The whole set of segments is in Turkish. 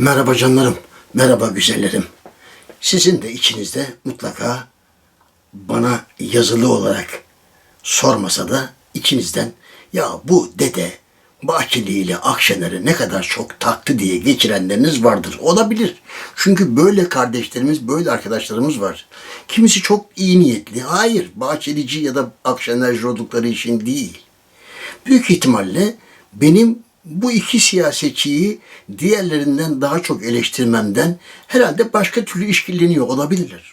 Merhaba canlarım, merhaba güzellerim. Sizin de içinizde mutlaka bana yazılı olarak sormasa da içinizden ya bu dede Bahçeli ile Akşener'i ne kadar çok taktı diye geçirenleriniz vardır. Olabilir. Çünkü böyle kardeşlerimiz, böyle arkadaşlarımız var. Kimisi çok iyi niyetli. Hayır, Bahçelici ya da Akşenerci oldukları için değil. Büyük ihtimalle benim bu iki siyasetçiyi diğerlerinden daha çok eleştirmemden herhalde başka türlü işkilleniyor olabilirler.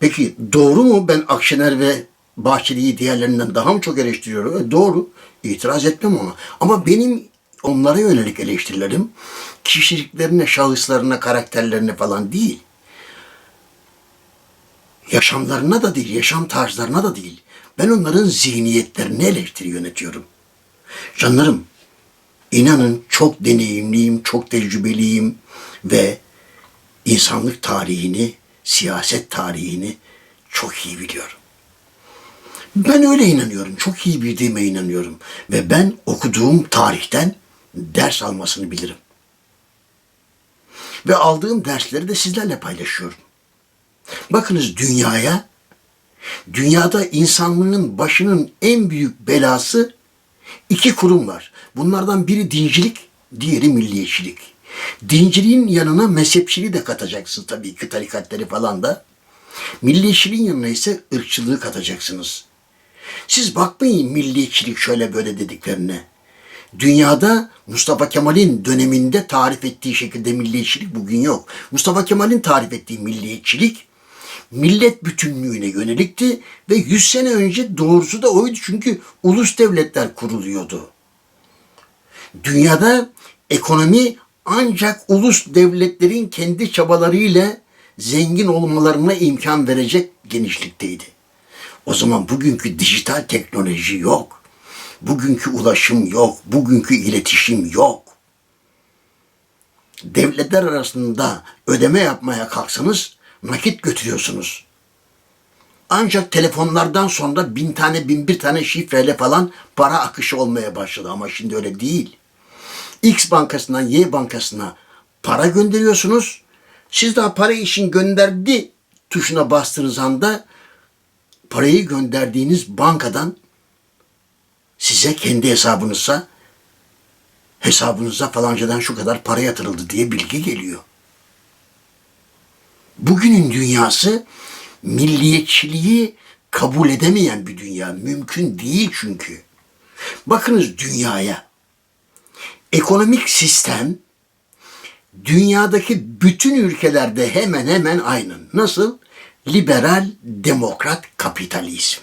Peki doğru mu ben Akşener ve Bahçeli'yi diğerlerinden daha mı çok eleştiriyorum? E, doğru. İtiraz etmem ona. Ama benim onlara yönelik eleştirilerim kişiliklerine, şahıslarına, karakterlerine falan değil. Yaşamlarına da değil, yaşam tarzlarına da değil. Ben onların zihniyetlerini eleştiri yönetiyorum. Canlarım, inanın çok deneyimliyim, çok tecrübeliyim ve insanlık tarihini, siyaset tarihini çok iyi biliyorum. Ben öyle inanıyorum. Çok iyi bildiğime inanıyorum. Ve ben okuduğum tarihten ders almasını bilirim. Ve aldığım dersleri de sizlerle paylaşıyorum. Bakınız dünyaya, dünyada insanlığın başının en büyük belası iki kurum var. Bunlardan biri dincilik, diğeri milliyetçilik. Dinciliğin yanına mezhepçiliği de katacaksınız tabii ki tarikatları falan da. Milliyetçiliğin yanına ise ırkçılığı katacaksınız. Siz bakmayın milliyetçilik şöyle böyle dediklerine. Dünyada Mustafa Kemal'in döneminde tarif ettiği şekilde milliyetçilik bugün yok. Mustafa Kemal'in tarif ettiği milliyetçilik millet bütünlüğüne yönelikti ve 100 sene önce doğrusu da oydu çünkü ulus devletler kuruluyordu. Dünyada ekonomi ancak ulus devletlerin kendi çabalarıyla zengin olmalarına imkan verecek genişlikteydi. O zaman bugünkü dijital teknoloji yok. Bugünkü ulaşım yok. Bugünkü iletişim yok. Devletler arasında ödeme yapmaya kalksanız nakit götürüyorsunuz. Ancak telefonlardan sonra bin tane bin bir tane şifreyle falan para akışı olmaya başladı ama şimdi öyle değil. X bankasından Y bankasına para gönderiyorsunuz. Siz daha para için gönderdi tuşuna bastığınız anda parayı gönderdiğiniz bankadan size kendi hesabınıza hesabınıza falancadan şu kadar para yatırıldı diye bilgi geliyor. Bugünün dünyası milliyetçiliği kabul edemeyen bir dünya. Mümkün değil çünkü. Bakınız dünyaya. Ekonomik sistem dünyadaki bütün ülkelerde hemen hemen aynı. Nasıl? Liberal demokrat kapitalizm.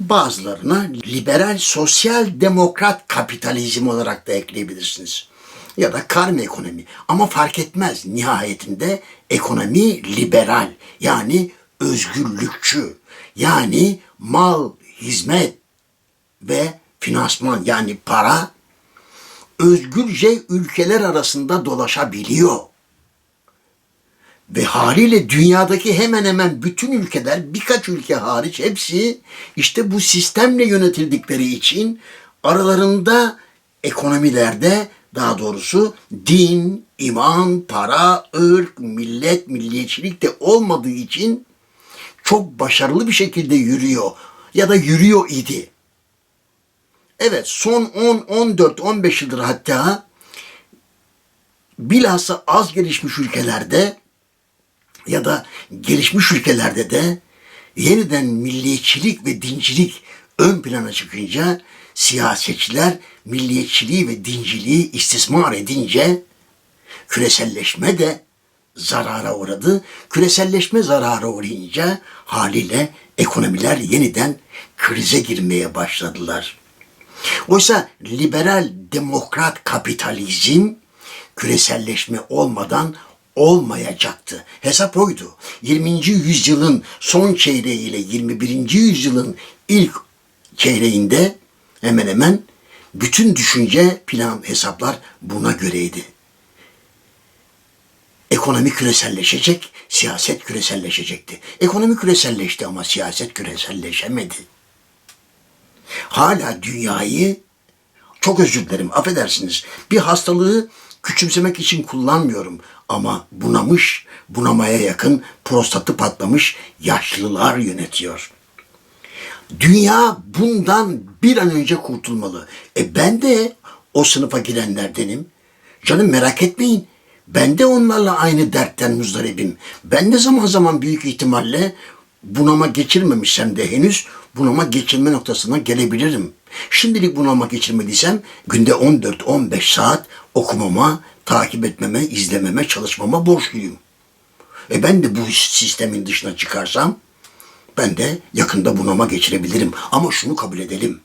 Bazılarına liberal sosyal demokrat kapitalizm olarak da ekleyebilirsiniz. Ya da karma ekonomi. Ama fark etmez. Nihayetinde ekonomi liberal yani özgürlükçü yani mal, hizmet ve finansman yani para özgürce ülkeler arasında dolaşabiliyor. Ve haliyle dünyadaki hemen hemen bütün ülkeler birkaç ülke hariç hepsi işte bu sistemle yönetildikleri için aralarında ekonomilerde daha doğrusu din, iman, para, ırk, millet, milliyetçilik de olmadığı için çok başarılı bir şekilde yürüyor ya da yürüyor idi. Evet son 10, 14, 15 yıldır hatta bilhassa az gelişmiş ülkelerde ya da gelişmiş ülkelerde de yeniden milliyetçilik ve dincilik ön plana çıkınca siyasetçiler milliyetçiliği ve dinciliği istismar edince küreselleşme de zarara uğradı. Küreselleşme zarara uğrayınca haliyle ekonomiler yeniden krize girmeye başladılar. Oysa liberal demokrat kapitalizm küreselleşme olmadan olmayacaktı. Hesap oydu. 20. yüzyılın son çeyreği ile 21. yüzyılın ilk çeyreğinde hemen hemen bütün düşünce, plan, hesaplar buna göreydi. Ekonomi küreselleşecek, siyaset küreselleşecekti. Ekonomi küreselleşti ama siyaset küreselleşemedi. Hala dünyayı çok özür dilerim, affedersiniz. Bir hastalığı küçümsemek için kullanmıyorum ama bunamış, bunamaya yakın prostatı patlamış yaşlılar yönetiyor. Dünya bundan bir an önce kurtulmalı. E ben de o sınıfa girenlerdenim. Canım merak etmeyin. Ben de onlarla aynı dertten muzdaribim. Ben de zaman zaman büyük ihtimalle bunama geçirmemişsem de henüz bunama geçirme noktasına gelebilirim. Şimdilik bunama geçirmediysem günde 14-15 saat okumama, takip etmeme, izlememe, çalışmama borçluyum. E ben de bu sistemin dışına çıkarsam ben de yakında bunama geçirebilirim. Ama şunu kabul edelim.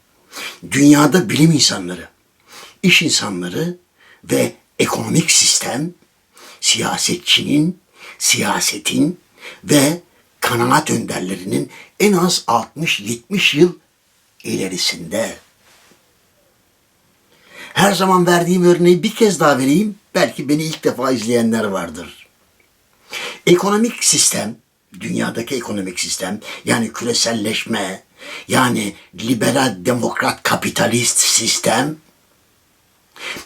Dünyada bilim insanları, iş insanları ve ekonomik sistem siyasetçinin, siyasetin ve kanaat önderlerinin en az 60-70 yıl ilerisinde. Her zaman verdiğim örneği bir kez daha vereyim. Belki beni ilk defa izleyenler vardır. Ekonomik sistem, dünyadaki ekonomik sistem yani küreselleşme, yani liberal demokrat kapitalist sistem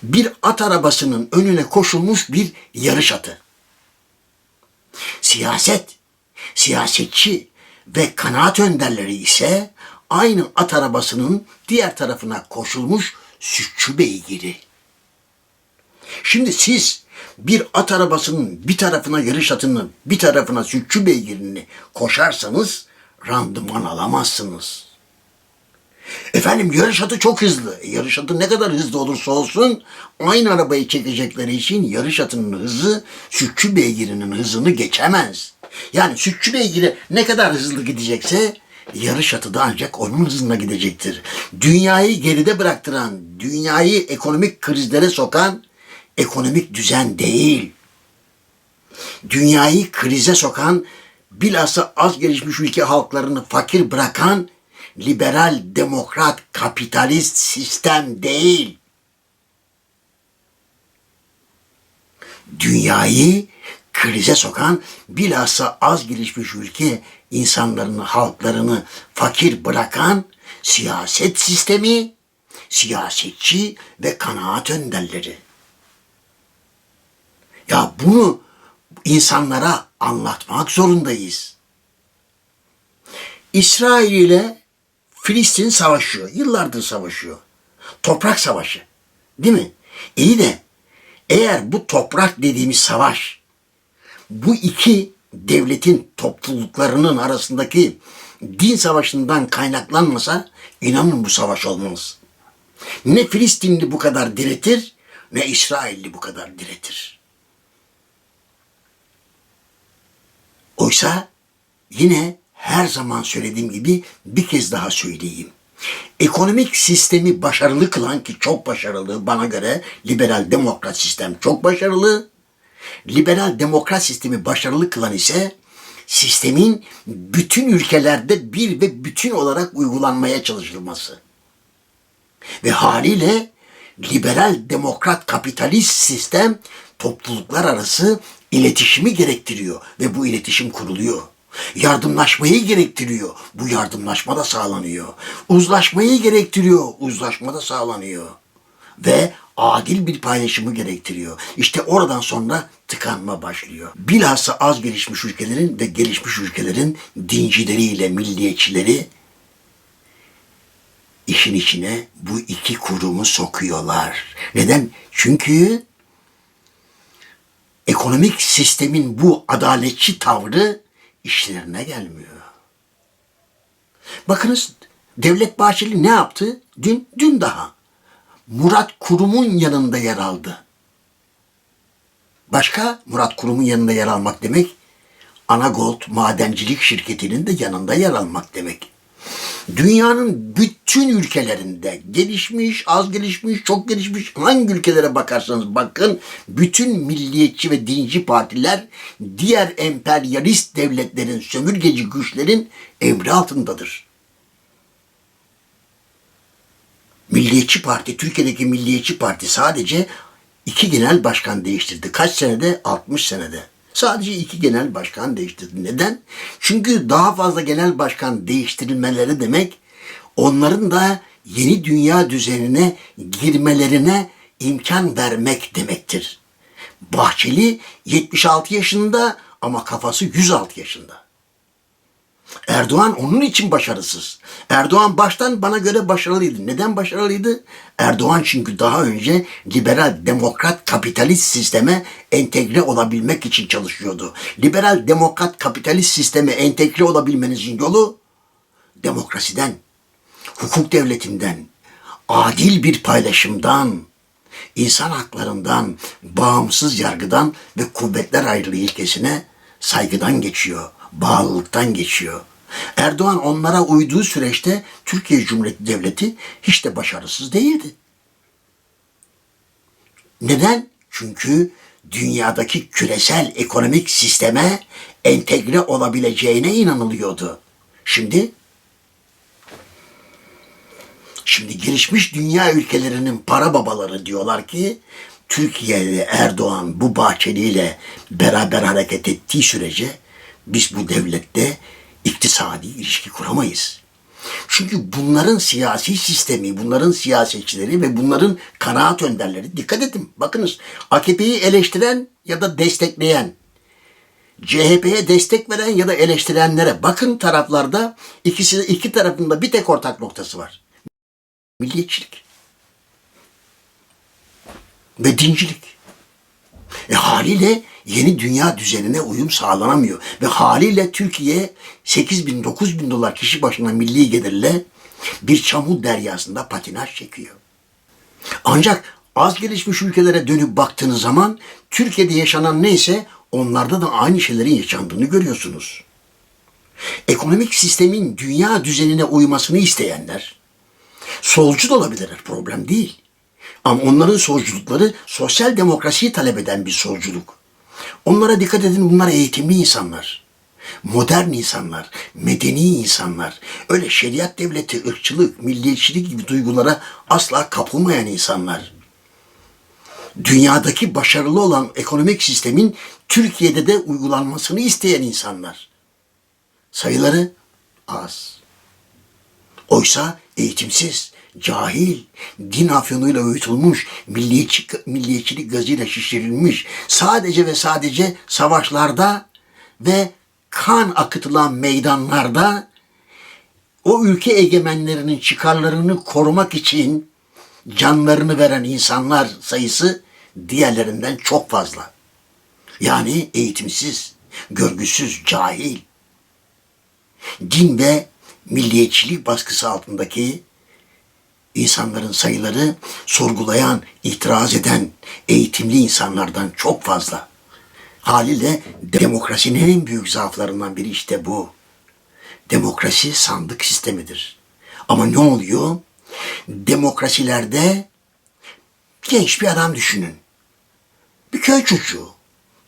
bir at arabasının önüne koşulmuş bir yarış atı. Siyaset, siyasetçi ve kanaat önderleri ise aynı at arabasının diğer tarafına koşulmuş sütçü beygiri. Şimdi siz bir at arabasının bir tarafına yarış atını, bir tarafına sütçü beygirini koşarsanız randıman alamazsınız. Efendim yarış atı çok hızlı. E, yarış atı ne kadar hızlı olursa olsun aynı arabayı çekecekleri için yarış atının hızı sütçü beygirinin hızını geçemez. Yani sütçü beygiri ne kadar hızlı gidecekse yarış atı da ancak onun hızına gidecektir. Dünyayı geride bıraktıran, dünyayı ekonomik krizlere sokan ekonomik düzen değil. Dünyayı krize sokan, bilhassa az gelişmiş ülke halklarını fakir bırakan liberal, demokrat, kapitalist sistem değil. Dünyayı krize sokan bilhassa az gelişmiş ülke insanlarını, halklarını fakir bırakan siyaset sistemi, siyasetçi ve kanaat önderleri. Ya bunu insanlara anlatmak zorundayız. İsrail ile Filistin savaşıyor. Yıllardır savaşıyor. Toprak savaşı. Değil mi? İyi de eğer bu toprak dediğimiz savaş bu iki devletin topluluklarının arasındaki din savaşından kaynaklanmasa inanın bu savaş olmaz. Ne Filistinli bu kadar diretir ne İsrailli bu kadar diretir. Oysa yine her zaman söylediğim gibi bir kez daha söyleyeyim. Ekonomik sistemi başarılı kılan ki çok başarılı bana göre liberal demokrat sistem çok başarılı. Liberal demokrat sistemi başarılı kılan ise sistemin bütün ülkelerde bir ve bütün olarak uygulanmaya çalışılması. Ve haliyle liberal demokrat kapitalist sistem topluluklar arası iletişimi gerektiriyor ve bu iletişim kuruluyor. Yardımlaşmayı gerektiriyor. Bu yardımlaşma da sağlanıyor. Uzlaşmayı gerektiriyor. Uzlaşma da sağlanıyor. Ve adil bir paylaşımı gerektiriyor. İşte oradan sonra tıkanma başlıyor. Bilhassa az gelişmiş ülkelerin ve gelişmiş ülkelerin dincileriyle milliyetçileri işin içine bu iki kurumu sokuyorlar. Neden? Çünkü ekonomik sistemin bu adaletçi tavrı işlerine gelmiyor. Bakınız Devlet Bahçeli ne yaptı? Dün, dün daha. Murat Kurum'un yanında yer aldı. Başka Murat Kurum'un yanında yer almak demek, Anagold madencilik şirketinin de yanında yer almak demek dünyanın bütün ülkelerinde gelişmiş, az gelişmiş, çok gelişmiş hangi ülkelere bakarsanız bakın bütün milliyetçi ve dinci partiler diğer emperyalist devletlerin, sömürgeci güçlerin emri altındadır. Milliyetçi Parti, Türkiye'deki Milliyetçi Parti sadece iki genel başkan değiştirdi. Kaç senede? 60 senede. Sadece iki genel başkan değiştirdi. Neden? Çünkü daha fazla genel başkan değiştirilmeleri demek onların da yeni dünya düzenine girmelerine imkan vermek demektir. Bahçeli 76 yaşında ama kafası 106 yaşında. Erdoğan onun için başarısız. Erdoğan baştan bana göre başarılıydı. Neden başarılıydı? Erdoğan çünkü daha önce liberal, demokrat, kapitalist sisteme entegre olabilmek için çalışıyordu. Liberal, demokrat, kapitalist sisteme entegre olabilmenizin yolu demokrasiden, hukuk devletinden, adil bir paylaşımdan, insan haklarından, bağımsız yargıdan ve kuvvetler ayrılığı ilkesine saygıdan geçiyor, bağlılıktan geçiyor. Erdoğan onlara uyduğu süreçte Türkiye Cumhuriyeti Devleti hiç de başarısız değildi. Neden? Çünkü dünyadaki küresel ekonomik sisteme entegre olabileceğine inanılıyordu. Şimdi Şimdi gelişmiş dünya ülkelerinin para babaları diyorlar ki Türkiye'de Erdoğan bu Bahçeli ile beraber hareket ettiği sürece biz bu devlette iktisadi ilişki kuramayız. Çünkü bunların siyasi sistemi, bunların siyasetçileri ve bunların kanaat önderleri dikkat edin. Bakınız AKP'yi eleştiren ya da destekleyen CHP'ye destek veren ya da eleştirenlere bakın taraflarda ikisi iki tarafında bir tek ortak noktası var. Milliyetçilik. Ve dincilik. E haliyle yeni dünya düzenine uyum sağlanamıyor. Ve haliyle Türkiye 8 bin 9 bin dolar kişi başına milli gelirle bir çamur deryasında patinaj çekiyor. Ancak az gelişmiş ülkelere dönüp baktığınız zaman Türkiye'de yaşanan neyse onlarda da aynı şeylerin yaşandığını görüyorsunuz. Ekonomik sistemin dünya düzenine uymasını isteyenler, solcu da olabilirler problem değil. Ama onların solculukları sosyal demokrasiyi talep eden bir solculuk. Onlara dikkat edin bunlar eğitimli insanlar. Modern insanlar, medeni insanlar. Öyle şeriat devleti, ırkçılık, milliyetçilik gibi duygulara asla kapılmayan insanlar. Dünyadaki başarılı olan ekonomik sistemin Türkiye'de de uygulanmasını isteyen insanlar. Sayıları az. Oysa eğitimsiz, cahil, din afyonuyla uyutulmuş, milliyetçi, milliyetçilik gazıyla şişirilmiş, sadece ve sadece savaşlarda ve kan akıtılan meydanlarda o ülke egemenlerinin çıkarlarını korumak için canlarını veren insanlar sayısı diğerlerinden çok fazla. Yani eğitimsiz, görgüsüz, cahil, din ve milliyetçilik baskısı altındaki insanların sayıları sorgulayan, itiraz eden eğitimli insanlardan çok fazla. Haliyle demokrasinin en büyük zaaflarından biri işte bu. Demokrasi sandık sistemidir. Ama ne oluyor? Demokrasilerde genç bir adam düşünün. Bir köy çocuğu,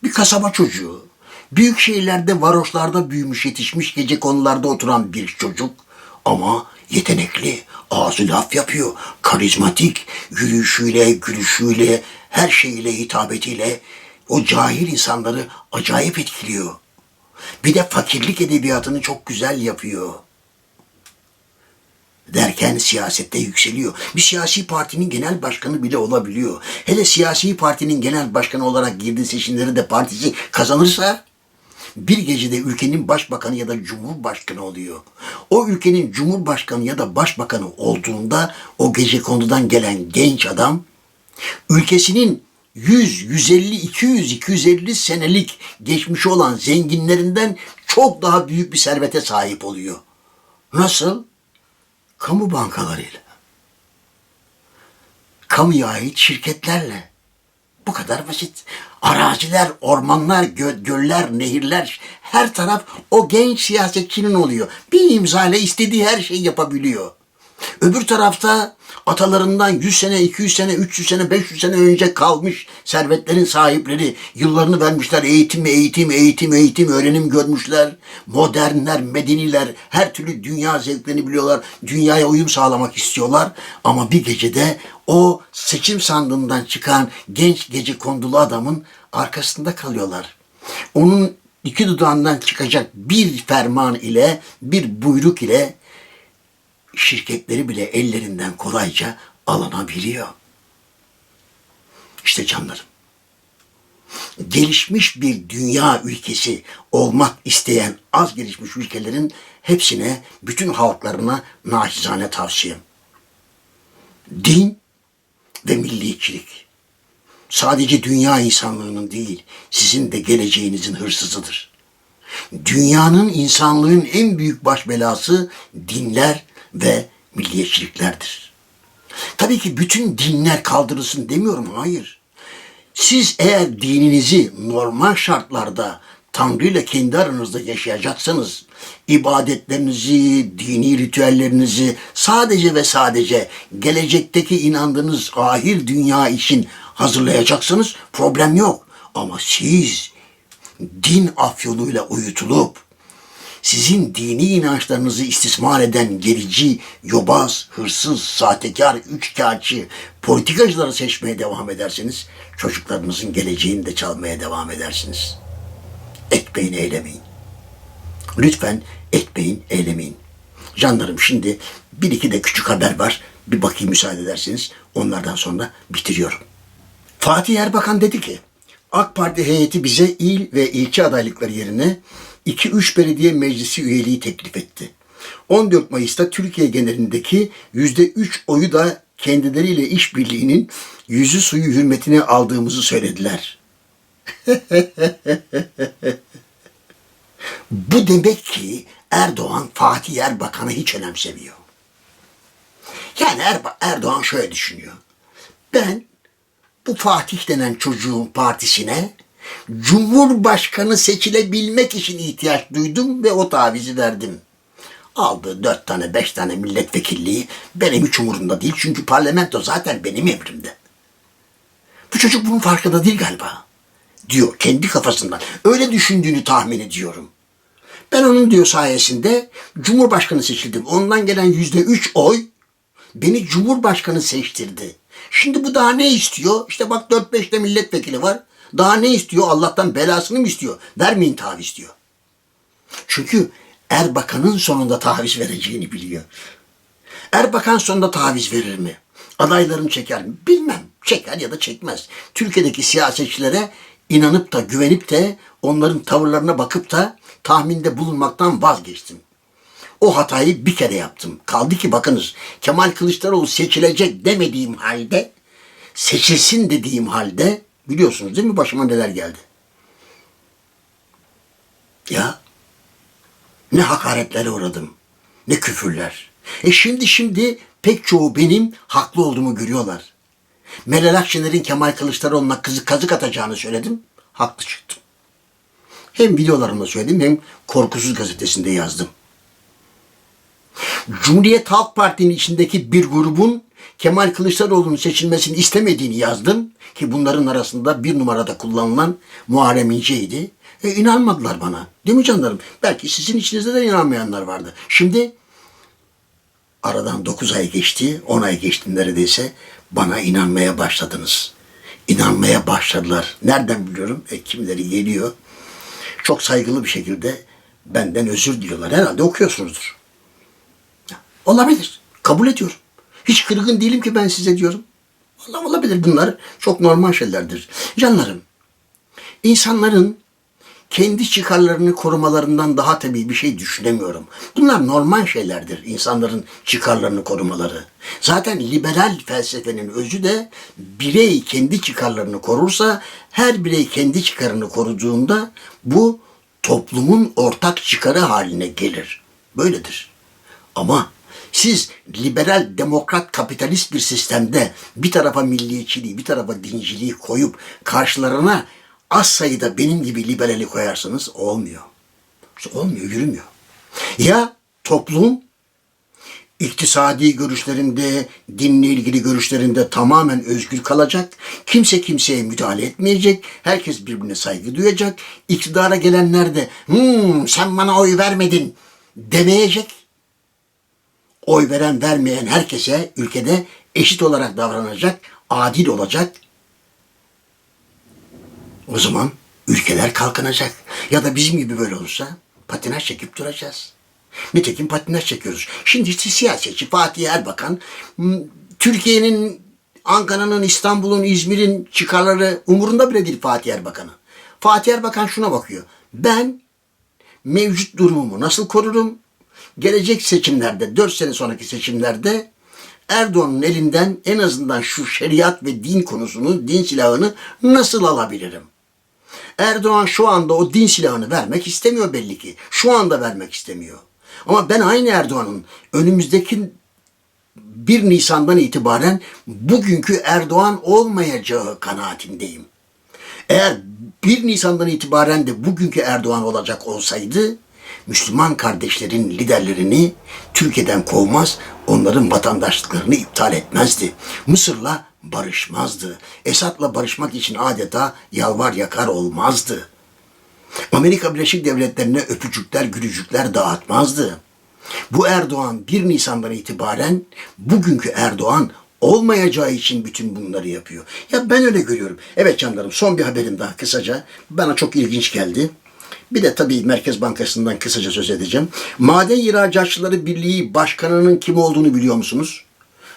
bir kasaba çocuğu, büyük şehirlerde varoşlarda büyümüş yetişmiş gece konularda oturan bir çocuk ama yetenekli, ağzı laf yapıyor, karizmatik, yürüyüşüyle, gülüşüyle, her şeyiyle, hitabetiyle o cahil insanları acayip etkiliyor. Bir de fakirlik edebiyatını çok güzel yapıyor. Derken siyasette yükseliyor. Bir siyasi partinin genel başkanı bile olabiliyor. Hele siyasi partinin genel başkanı olarak girdiği seçimleri de partisi kazanırsa bir gecede ülkenin başbakanı ya da cumhurbaşkanı oluyor. O ülkenin cumhurbaşkanı ya da başbakanı olduğunda o gece konudan gelen genç adam ülkesinin 100, 150, 200, 250 senelik geçmişi olan zenginlerinden çok daha büyük bir servete sahip oluyor. Nasıl? Kamu bankalarıyla. Kamuya ait şirketlerle. Bu kadar basit. Araziler, ormanlar, gö- göller, nehirler her taraf o genç siyasetçinin oluyor. Bir imza ile istediği her şeyi yapabiliyor. Öbür tarafta atalarından 100 sene, 200 sene, 300 sene, 500 sene önce kalmış servetlerin sahipleri yıllarını vermişler. Eğitim, eğitim, eğitim, eğitim, öğrenim görmüşler. Modernler, medeniler, her türlü dünya zevklerini biliyorlar. Dünyaya uyum sağlamak istiyorlar. Ama bir gecede o seçim sandığından çıkan genç gece kondulu adamın arkasında kalıyorlar. Onun iki dudağından çıkacak bir ferman ile, bir buyruk ile şirketleri bile ellerinden kolayca alınabiliyor. İşte canlarım. gelişmiş bir dünya ülkesi olmak isteyen az gelişmiş ülkelerin hepsine, bütün halklarına naçizane tavsiyem. Din ve milliyetçilik sadece dünya insanlığının değil, sizin de geleceğinizin hırsızıdır. Dünyanın insanlığın en büyük baş belası dinler ve milliyetçiliklerdir. Tabii ki bütün dinler kaldırılsın demiyorum, hayır. Siz eğer dininizi normal şartlarda Tanrı ile kendi aranızda yaşayacaksanız, ibadetlerinizi, dini ritüellerinizi sadece ve sadece gelecekteki inandığınız ahir dünya için hazırlayacaksanız problem yok. Ama siz din afyonuyla uyutulup sizin dini inançlarınızı istismar eden gerici, yobaz, hırsız, sahtekar, üçkağıtçı, politikacıları seçmeye devam ederseniz çocuklarınızın geleceğini de çalmaya devam edersiniz. Etmeyin, eylemeyin. Lütfen etmeyin, eylemeyin. Canlarım şimdi bir iki de küçük haber var. Bir bakayım müsaade ederseniz. Onlardan sonra bitiriyorum. Fatih Erbakan dedi ki AK Parti heyeti bize il ve ilçe adaylıkları yerine 2-3 belediye meclisi üyeliği teklif etti. 14 Mayıs'ta Türkiye genelindeki %3 oyu da kendileriyle işbirliğinin yüzü suyu hürmetine aldığımızı söylediler. Bu demek ki Erdoğan Fatih Erbakan'ı hiç önemsemiyor. Yani Erba- Erdoğan şöyle düşünüyor. Ben bu Fatih denen çocuğun partisine Cumhurbaşkanı seçilebilmek için ihtiyaç duydum ve o tavizi verdim. Aldığı dört tane beş tane milletvekilliği benim hiç umurumda değil. Çünkü parlamento zaten benim emrimde. Bu çocuk bunun farkında değil galiba. Diyor kendi kafasından. Öyle düşündüğünü tahmin ediyorum. Ben onun diyor sayesinde Cumhurbaşkanı seçildim. Ondan gelen yüzde üç oy beni Cumhurbaşkanı seçtirdi. Şimdi bu daha ne istiyor? İşte bak 4-5 de milletvekili var. Daha ne istiyor? Allah'tan belasını mı istiyor? Vermeyin taviz diyor. Çünkü Erbakan'ın sonunda taviz vereceğini biliyor. Erbakan sonunda taviz verir mi? Adaylarını çeker mi? Bilmem. Çeker ya da çekmez. Türkiye'deki siyasetçilere inanıp da güvenip de onların tavırlarına bakıp da tahminde bulunmaktan vazgeçtim. O hatayı bir kere yaptım. Kaldı ki bakınız Kemal Kılıçdaroğlu seçilecek demediğim halde seçilsin dediğim halde biliyorsunuz değil mi başıma neler geldi? Ya ne hakaretlere uğradım ne küfürler. E şimdi şimdi pek çoğu benim haklı olduğumu görüyorlar. Meral Akşener'in Kemal Kılıçdaroğlu'na kızı kazık atacağını söyledim. Haklı çıktım. Hem videolarımda söyledim hem Korkusuz gazetesinde yazdım. Cumhuriyet Halk Parti'nin içindeki bir grubun Kemal Kılıçdaroğlu'nun seçilmesini istemediğini yazdım. Ki bunların arasında bir numarada kullanılan Muharrem İnce'ydi. E, inanmadılar bana. Değil mi canlarım? Belki sizin içinizde de inanmayanlar vardı. Şimdi aradan 9 ay geçti, 10 ay geçti neredeyse. Bana inanmaya başladınız. İnanmaya başladılar. Nereden biliyorum? E, kimileri geliyor. Çok saygılı bir şekilde benden özür diliyorlar. Herhalde okuyorsunuzdur. Olabilir. Kabul ediyorum. Hiç kırgın değilim ki ben size diyorum. Vallahi olabilir bunlar. Çok normal şeylerdir. Canlarım, insanların kendi çıkarlarını korumalarından daha tabii bir şey düşünemiyorum. Bunlar normal şeylerdir insanların çıkarlarını korumaları. Zaten liberal felsefenin özü de birey kendi çıkarlarını korursa her birey kendi çıkarını koruduğunda bu toplumun ortak çıkarı haline gelir. Böyledir. Ama siz liberal, demokrat, kapitalist bir sistemde bir tarafa milliyetçiliği, bir tarafa dinciliği koyup karşılarına az sayıda benim gibi liberali koyarsanız olmuyor. Olmuyor, yürümüyor. Ya toplum iktisadi görüşlerinde, dinle ilgili görüşlerinde tamamen özgür kalacak. Kimse kimseye müdahale etmeyecek. Herkes birbirine saygı duyacak. İktidara gelenler de hmm, sen bana oy vermedin demeyecek oy veren vermeyen herkese ülkede eşit olarak davranacak, adil olacak. O zaman ülkeler kalkınacak. Ya da bizim gibi böyle olursa patinaj çekip duracağız. Nitekim patinaj çekiyoruz. Şimdi siyasetçi Fatih Erbakan Türkiye'nin, Ankara'nın, İstanbul'un, İzmir'in çıkarları umurunda bile değil Fatih Erbakan'ın. Fatih Erbakan şuna bakıyor. Ben mevcut durumumu nasıl korurum? Gelecek seçimlerde, 4 sene sonraki seçimlerde Erdoğan'ın elinden en azından şu şeriat ve din konusunu, din silahını nasıl alabilirim? Erdoğan şu anda o din silahını vermek istemiyor belli ki. Şu anda vermek istemiyor. Ama ben aynı Erdoğan'ın önümüzdeki 1 Nisan'dan itibaren bugünkü Erdoğan olmayacağı kanaatindeyim. Eğer 1 Nisan'dan itibaren de bugünkü Erdoğan olacak olsaydı Müslüman kardeşlerin liderlerini Türkiye'den kovmaz, onların vatandaşlıklarını iptal etmezdi. Mısır'la barışmazdı. Esad'la barışmak için adeta yalvar yakar olmazdı. Amerika Birleşik Devletleri'ne öpücükler, gülücükler dağıtmazdı. Bu Erdoğan 1 Nisan'dan itibaren bugünkü Erdoğan olmayacağı için bütün bunları yapıyor. Ya ben öyle görüyorum. Evet canlarım son bir haberim daha kısaca. Bana çok ilginç geldi. Bir de tabii Merkez Bankası'ndan kısaca söz edeceğim. Maden İhracatçıları Birliği Başkanı'nın kim olduğunu biliyor musunuz?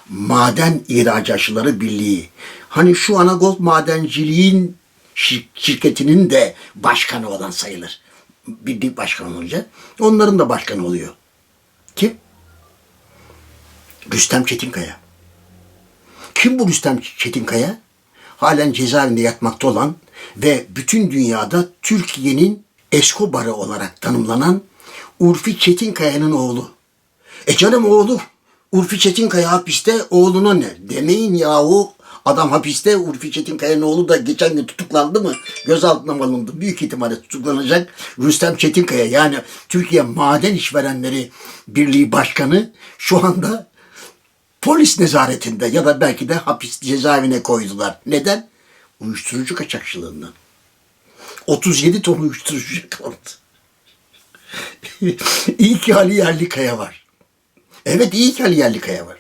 Maden İhracatçıları Birliği. Hani şu Anagold Madenciliğin şir- şirketinin de başkanı olan sayılır. Birlik başkanı olunca. Onların da başkanı oluyor. Kim? Rüstem Çetinkaya. Kim bu Rüstem Çetinkaya? Halen cezaevinde yatmakta olan ve bütün dünyada Türkiye'nin Escobar'ı olarak tanımlanan Urfi Çetinkaya'nın oğlu. E canım oğlu Urfi Çetinkaya hapiste oğluna ne? Demeyin yahu adam hapiste Urfi Çetinkaya'nın oğlu da geçen gün tutuklandı mı? Gözaltına alındı? Büyük ihtimalle tutuklanacak Rüstem Çetinkaya yani Türkiye Maden İşverenleri Birliği Başkanı şu anda polis nezaretinde ya da belki de hapis cezaevine koydular. Neden? Uyuşturucu kaçakçılığından. 37 ton uyuşturucu yakalandı. iyi ki Ali Yerlikaya var. Evet iyi ki Ali Yerlikaya var.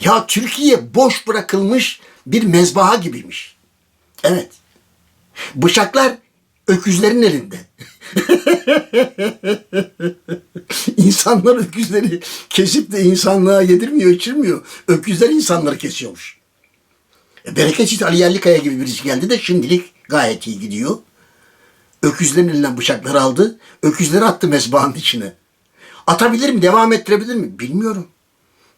Ya Türkiye boş bırakılmış bir mezbaha gibiymiş. Evet. Bıçaklar öküzlerin elinde. İnsanlar öküzleri kesip de insanlığa yedirmiyor, içirmiyor. Öküzler insanları kesiyormuş. E, Bereketsiz Ali Yerlikaya gibi birisi geldi de şimdilik gayet iyi gidiyor. Öküzlerin elinden bıçakları aldı. Öküzleri attı mezbahanın içine. Atabilir mi? Devam ettirebilir mi? Bilmiyorum.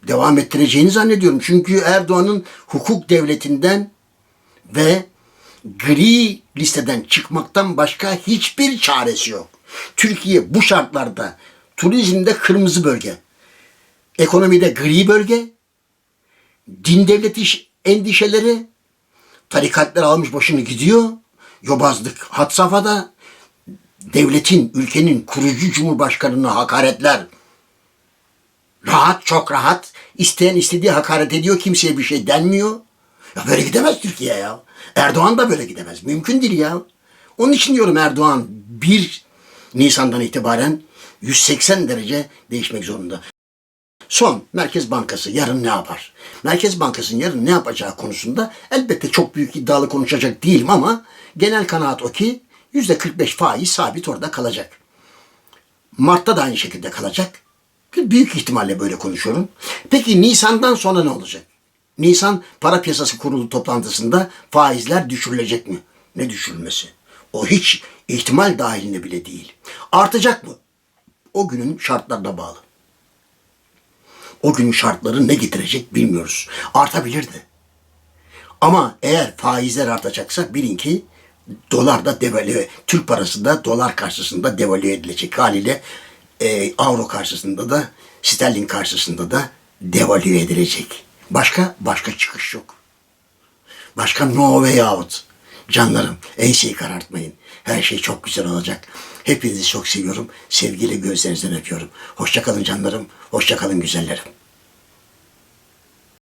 Devam ettireceğini zannediyorum. Çünkü Erdoğan'ın hukuk devletinden ve gri listeden çıkmaktan başka hiçbir çaresi yok. Türkiye bu şartlarda turizmde kırmızı bölge, ekonomide gri bölge, din devleti iş- endişeleri, tarikatlar almış başını gidiyor, yobazlık had safhada, devletin, ülkenin kurucu cumhurbaşkanına hakaretler, rahat, çok rahat, isteyen istediği hakaret ediyor, kimseye bir şey denmiyor. Ya böyle gidemez Türkiye ya. Erdoğan da böyle gidemez. Mümkün değil ya. Onun için diyorum Erdoğan 1 Nisan'dan itibaren 180 derece değişmek zorunda. Son Merkez Bankası yarın ne yapar? Merkez Bankası'nın yarın ne yapacağı konusunda elbette çok büyük iddialı konuşacak değilim ama genel kanaat o ki %45 faiz sabit orada kalacak. Mart'ta da aynı şekilde kalacak. Büyük ihtimalle böyle konuşuyorum. Peki Nisan'dan sonra ne olacak? Nisan para piyasası kurulu toplantısında faizler düşürülecek mi? Ne düşürülmesi? O hiç ihtimal dahilinde bile değil. Artacak mı? O günün şartlarına bağlı. O günün şartları ne getirecek bilmiyoruz. Artabilirdi. Ama eğer faizler artacaksa bilin ki dolar da devalüe, Türk parası da dolar karşısında devalüe edilecek haliyle e, avro karşısında da sterlin karşısında da devalüe edilecek. Başka başka çıkış yok. Başka no way. Canlarım enseyi karartmayın. Her şey çok güzel olacak. Hepinizi çok seviyorum. Sevgiyle gözlerinizden öpüyorum. Hoşçakalın canlarım. Hoşçakalın güzellerim.